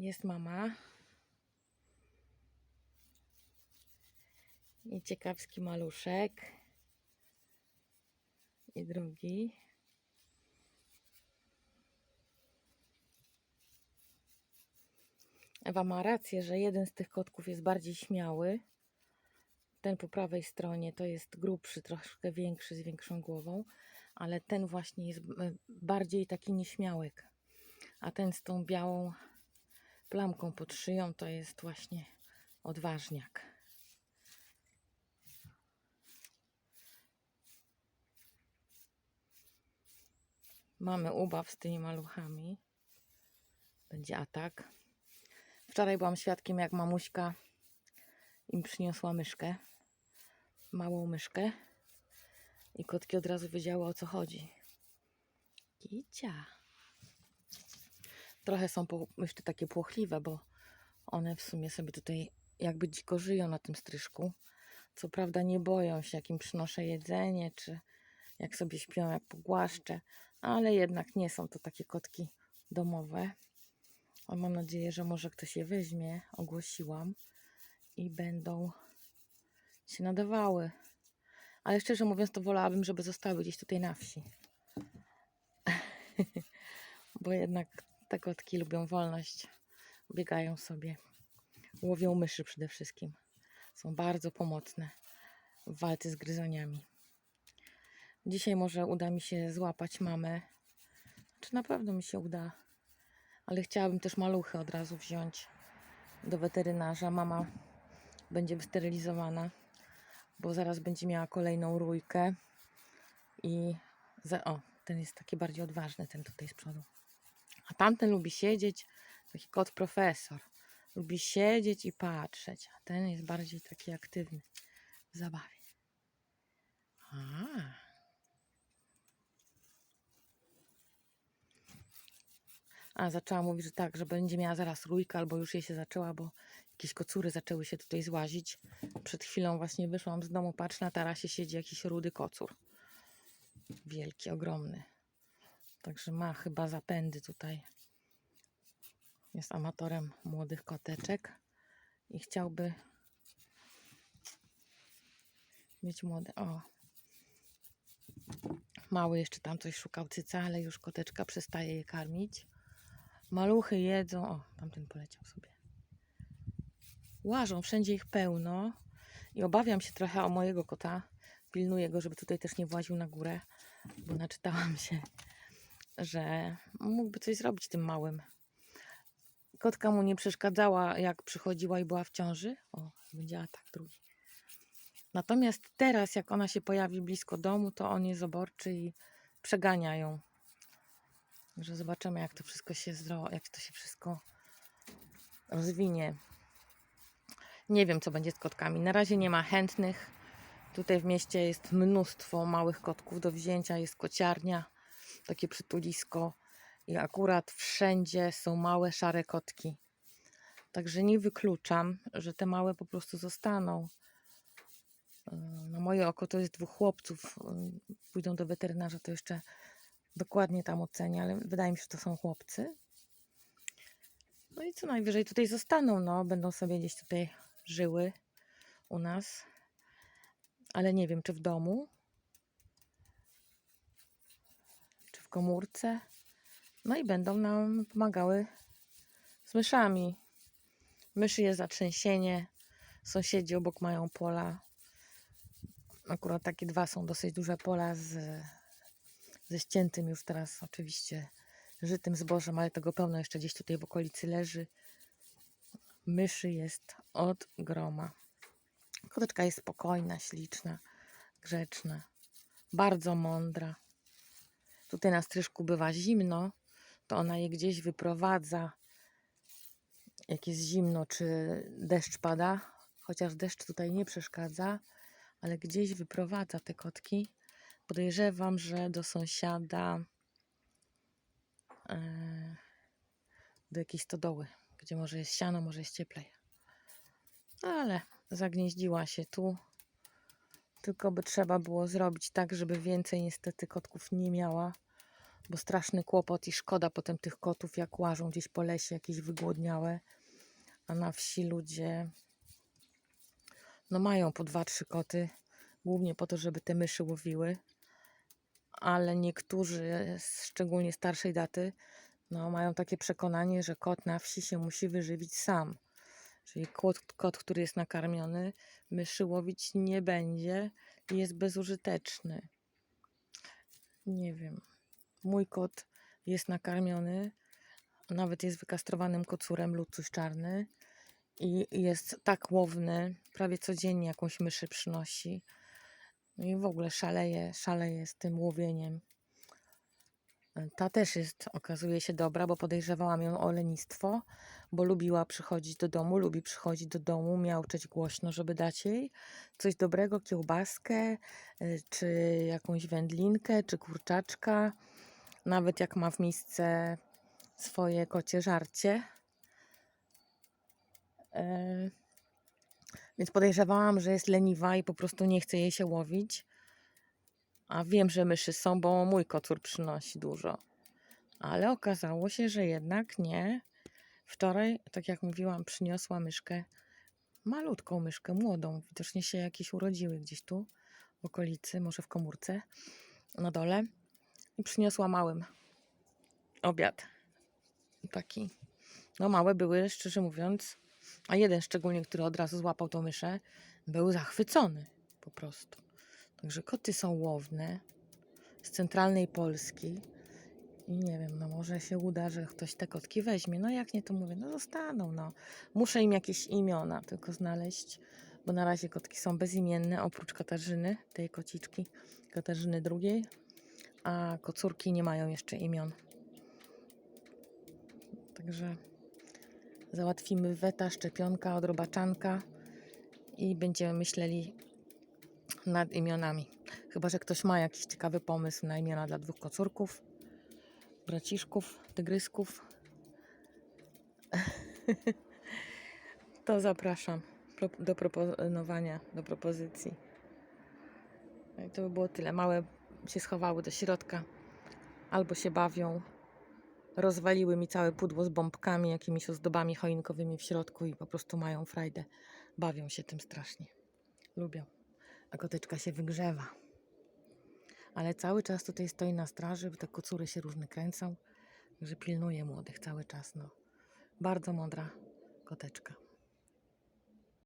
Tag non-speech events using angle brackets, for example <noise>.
Jest mama. I ciekawski maluszek. I drugi. Ewa ma rację, że jeden z tych kotków jest bardziej śmiały. Ten po prawej stronie to jest grubszy, troszkę większy, z większą głową, ale ten właśnie jest e, bardziej taki nieśmiałek. A ten z tą białą plamką pod szyją to jest właśnie odważniak. Mamy ubaw z tymi maluchami. Będzie atak. Wczoraj byłam świadkiem, jak mamuśka im przyniosła myszkę. Małą myszkę. I kotki od razu wiedziały o co chodzi. Kicia. Trochę są jeszcze takie płochliwe, bo one w sumie sobie tutaj jakby dziko żyją na tym stryżku. Co prawda nie boją się, jak im przynoszę jedzenie, czy jak sobie śpią, jak pogłaszczę, ale jednak nie są to takie kotki domowe. Mam nadzieję, że może ktoś je weźmie, ogłosiłam i będą się nadawały. Ale szczerze mówiąc, to wolałabym, żeby zostały gdzieś tutaj na wsi. <laughs> Bo jednak te kotki lubią wolność. Biegają sobie. Łowią myszy przede wszystkim. Są bardzo pomocne w walce z gryzoniami. Dzisiaj może uda mi się złapać mamę. Czy na pewno mi się uda? Ale chciałabym też maluchy od razu wziąć do weterynarza. Mama będzie wysterylizowana, bo zaraz będzie miała kolejną rójkę. I za, o, ten jest taki bardziej odważny, ten tutaj z przodu. A tamten lubi siedzieć, taki kot profesor. Lubi siedzieć i patrzeć, a ten jest bardziej taki aktywny w zabawie. A. A zaczęła mówić, że tak, że będzie miała zaraz rójkę, albo już jej się zaczęła, bo jakieś kocury zaczęły się tutaj złazić. Przed chwilą właśnie wyszłam z domu, patrz, na tarasie siedzi jakiś rudy kocur. Wielki, ogromny. Także ma chyba zapędy tutaj. Jest amatorem młodych koteczek i chciałby mieć młode. O. Mały jeszcze tam coś szukał cyca, ale już koteczka przestaje je karmić. Maluchy jedzą. O, tamten poleciał sobie. Łażą, wszędzie ich pełno. I obawiam się trochę o mojego kota. Pilnuję go, żeby tutaj też nie właził na górę, bo naczytałam się, że mógłby coś zrobić tym małym. Kotka mu nie przeszkadzała, jak przychodziła i była w ciąży. O, będzie atak drugi. Natomiast teraz, jak ona się pojawi blisko domu, to on jest oborczy i przegania ją. Także zobaczymy, jak to wszystko się zdro, jak to się wszystko rozwinie. Nie wiem, co będzie z kotkami. Na razie nie ma chętnych. Tutaj w mieście jest mnóstwo małych kotków do wzięcia. Jest kociarnia, takie przytulisko. I akurat wszędzie są małe, szare kotki. Także nie wykluczam, że te małe po prostu zostaną. Na moje oko to jest dwóch chłopców. Yy, Pójdą do weterynarza, to jeszcze dokładnie tam ocenię, ale wydaje mi się, że to są chłopcy. No i co najwyżej tutaj zostaną, no, będą sobie gdzieś tutaj żyły u nas, ale nie wiem, czy w domu, czy w komórce. No i będą nam pomagały z myszami. Myszy jest zatrzęsienie, sąsiedzi obok mają pola. Akurat takie dwa są dosyć duże pola z, ze ściętym już teraz oczywiście żytym zbożem, ale tego pełno jeszcze gdzieś tutaj w okolicy leży. Myszy jest od groma. Koteczka jest spokojna, śliczna, grzeczna, bardzo mądra. Tutaj na stryżku bywa zimno, to ona je gdzieś wyprowadza, jak jest zimno, czy deszcz pada, chociaż deszcz tutaj nie przeszkadza, ale gdzieś wyprowadza te kotki. Podejrzewam, że do sąsiada, e, do jakiejś stodoły, gdzie może jest siano, może jest cieplej. Ale zagnieździła się tu. Tylko by trzeba było zrobić tak, żeby więcej niestety kotków nie miała, bo straszny kłopot i szkoda potem tych kotów, jak łażą gdzieś po lesie, jakieś wygłodniałe, a na wsi ludzie no mają po dwa, trzy koty, głównie po to, żeby te myszy łowiły, ale niektórzy, szczególnie starszej daty, no mają takie przekonanie, że kot na wsi się musi wyżywić sam. Czyli kot, kot który jest nakarmiony, myszy łowić nie będzie i jest bezużyteczny. Nie wiem. Mój kot jest nakarmiony, nawet jest wykastrowanym kocurem, lucuś czarny i jest tak łowny, prawie codziennie jakąś myszy przynosi. No i w ogóle szaleje, szaleje z tym łowieniem. Ta też jest, okazuje się, dobra, bo podejrzewałam ją o lenistwo, bo lubiła przychodzić do domu, lubi przychodzić do domu, miauczeć głośno, żeby dać jej coś dobrego, kiełbaskę, y, czy jakąś wędlinkę, czy kurczaczka. Nawet jak ma w miejsce swoje kocie żarcie. E, Więc podejrzewałam, że jest leniwa i po prostu nie chce jej się łowić. A wiem, że myszy są, bo mój kocur przynosi dużo. Ale okazało się, że jednak nie. Wczoraj, tak jak mówiłam, przyniosła myszkę, malutką myszkę, młodą. Widocznie się jakieś urodziły gdzieś tu, w okolicy, może w komórce, na dole. I przyniosła małym obiad. Taki. No małe były, szczerze mówiąc. A jeden szczególnie, który od razu złapał tą myszę, był zachwycony po prostu. Także koty są łowne z centralnej Polski. I nie wiem, no może się uda, że ktoś te kotki weźmie. No jak nie, to mówię, no zostaną, no. Muszę im jakieś imiona tylko znaleźć, bo na razie kotki są bezimienne, oprócz Katarzyny, tej kociczki, Katarzyny drugiej, a kocurki nie mają jeszcze imion. Także załatwimy weta, szczepionka, odrobaczanka i będziemy myśleli nad imionami. Chyba, że ktoś ma jakiś ciekawy pomysł na imiona dla dwóch kocurków, braciszków, tygrysków. <laughs> to zapraszam do proponowania, do propozycji. No i to by było tyle. Małe się schowały do środka, albo się bawią. Rozwaliły mi całe pudło z bombkami, jakimiś ozdobami choinkowymi w środku i po prostu mają frajdę. Bawią się tym strasznie. Lubią a koteczka się wygrzewa. Ale cały czas tutaj stoi na straży, bo te kocury się różne kręcą, że pilnuje młodych cały czas. No. Bardzo mądra koteczka.